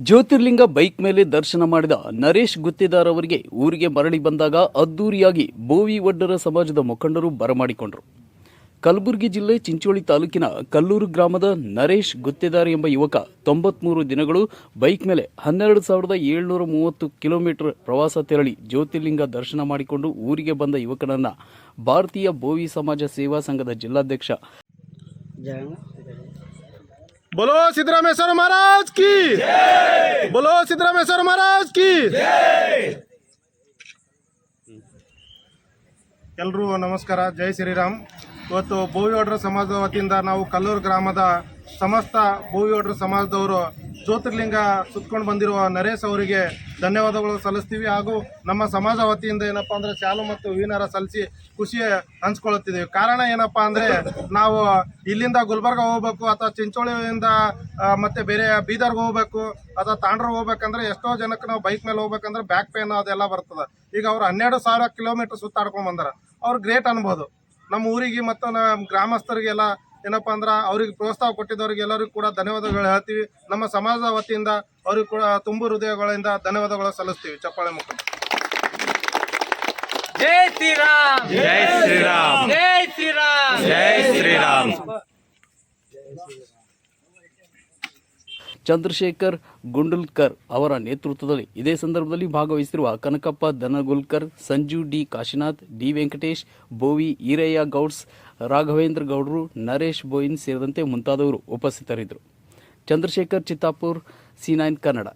ಜ್ಯೋತಿರ್ಲಿಂಗ bike ಮೇಲೆ ದರ್ಶನ ಮಾಡಿದ ನರೇಶ್ ಗುತ್ತೇದಾರ್ ಅವರಿಗೆ ಊರಿಗೆ ಮರಳಿ ಬಂದಾಗ ಅದ್ದೂರಿಯಾಗಿ ಬೋವಿ ಒಡ್ಡರ ಸಮಾಜದ ಮುಖಂಡರು ಬರಮಾಡಿಕೊಂಡರು ಕಲಬುರಗಿ ಜಿಲ್ಲೆ ಚಿಂಚೋಳಿ ತಾಲೂಕಿನ ಕಲ್ಲೂರು ಗ್ರಾಮದ ನರೇಶ್ ಗುತ್ತೇದಾರ್ ಎಂಬ ಯುವಕ ತೊಂಬತ್ಮೂರು ದಿನಗಳು ಬೈಕ್ ಮೇಲೆ ಹನ್ನೆರಡು ಸಾವಿರದ ಏಳ್ನೂರ ಮೂವತ್ತು ಕಿಲೋಮೀಟರ್ ಪ್ರವಾಸ ತೆರಳಿ ಜ್ಯೋತಿರ್ಲಿಂಗ ದರ್ಶನ ಮಾಡಿಕೊಂಡು ಊರಿಗೆ ಬಂದ ಯುವಕನನ್ನ ಭಾರತೀಯ ಬೋವಿ ಸಮಾಜ ಸೇವಾ ಸಂಘದ ಜಿಲ್ಲಾಧ್ಯಕ್ಷ बोलो सिद्धरामेश्वर महाराज की बोलो सिद्धरामेश्वर महाराज की ಎಲ್ರಿಗೂ ನಮಸ್ಕಾರ ಜೈ ಶ್ರೀರಾಮ್ ಇವತ್ತು ಬೋವಿಯೋಡ್ರ ಸಮಾಜದ ವತಿಯಿಂದ ನಾವು ಕಲ್ಲೂರು ಗ್ರಾಮದ ಸಮಸ್ತ ಬೋವಿಯೋಡ್ರ ಸಮಾಜದವರು ಜ್ಯೋತಿರ್ಲಿಂಗ ಸುತ್ಕೊಂಡು ಬಂದಿರುವ ನರೇಶ್ ಅವರಿಗೆ ಧನ್ಯವಾದಗಳು ಸಲ್ಲಿಸ್ತೀವಿ ಹಾಗೂ ನಮ್ಮ ಸಮಾಜ ವತಿಯಿಂದ ಏನಪ್ಪಾ ಅಂದ್ರೆ ಶಾಲು ಮತ್ತು ಹೂವಿನಾರ ಸಲ್ಲಿಸಿ ಖುಷಿ ಹಂಚ್ಕೊಳ್ಳುತ್ತಿದ್ದೀವಿ. ಕಾರಣ ಏನಪ್ಪಾ ಅಂದ್ರೆ ನಾವು ಇಲ್ಲಿಂದ ಗುಲ್ಬರ್ಗ ಹೋಗ್ಬೇಕು ಅಥವಾ ಚಿಂಚೋಳಿಯಿಂದ ಮತ್ತೆ ಬೇರೆ ಬೀದರ್ಗೆ ಹೋಗ್ಬೇಕು ಅಥವಾ ತಾಂಡ್ರ ಹೋಗ್ಬೇಕಂದ್ರೆ ಎಷ್ಟೋ ಜನಕ್ಕೆ ನಾವು ಬೈಕ್ ಮೇಲೆ ಹೋಗ್ಬೇಕಂದ್ರೆ ಬ್ಯಾಕ್ ಪೇನ್ ಅದೆಲ್ಲ ಬರ್ತದೆ. ಈಗ ಅವ್ರು ಹನ್ನೆರಡು ಸಾವಿರ ಕಿಲೋಮೀಟರ್ ಸುತ್ತಾಡ್ಕೊಂಡ್ ಬಂದಾರ. ಅವ್ರು ಗ್ರೇಟ್ ಅನ್ಬೋದು. ನಮ್ಮ ಊರಿಗೆ ಮತ್ತು ನಮ್ಮ ಗ್ರಾಮಸ್ಥರಿಗೆಲ್ಲ ಏನಪ್ಪಾ ಅಂದ್ರೆ ಅವ್ರಿಗೆ ಪ್ರೋತ್ಸಾಹ ಕೊಟ್ಟಿದ್ದವ್ರಿಗೆ ಎಲ್ಲರಿಗೂ ಕೂಡ ಧನ್ಯವಾದಗಳು ಹೇಳ್ತೀವಿ. ನಮ್ಮ ಸಮಾಜದ ವತಿಯಿಂದ ಅವ್ರಿಗೆ ಕೂಡ ತುಂಬು ಹೃದಯಗಳಿಂದ ಧನ್ಯವಾದಗಳು ಸಲ್ಲಿಸ್ತೀವಿ. ಚಪ್ಪಾಳೆ ಮುಖ. ಜೈ ಶ್ರೀರಾಮ್. ಜೈ ಶ್ರೀರಾಮ್. ಜೈ ಶ್ರೀರಾಮ್. ಜೈ ಶ್ರೀರಾಮ್. ಚಂದ್ರಶೇಖರ್ ಗುಂಡುಲ್ಕರ್ ಅವರ ನೇತೃತ್ವದಲ್ಲಿ ಇದೇ ಸಂದರ್ಭದಲ್ಲಿ ಭಾಗವಹಿಸಿರುವ ಕನಕಪ್ಪ ದನಗುಲ್ಕರ್, ಸಂಜು ಡಿ ಕಾಶಿನಾಥ್, ಡಿ ವೆಂಕಟೇಶ್, ಬೋವಿ ಈರಯ್ಯ ಗೌಡ್ಸ್, ರಾಘವೇಂದ್ರ ಗೌಡ್ರು, ನರೇಶ್ ಬೋಯಿನ್ ಸೇರಿದಂತೆ ಮುಂತಾದವರು ಉಪಸ್ಥಿತರಿದ್ದರು. Chandrashekar Chittapur, C nine Kannada.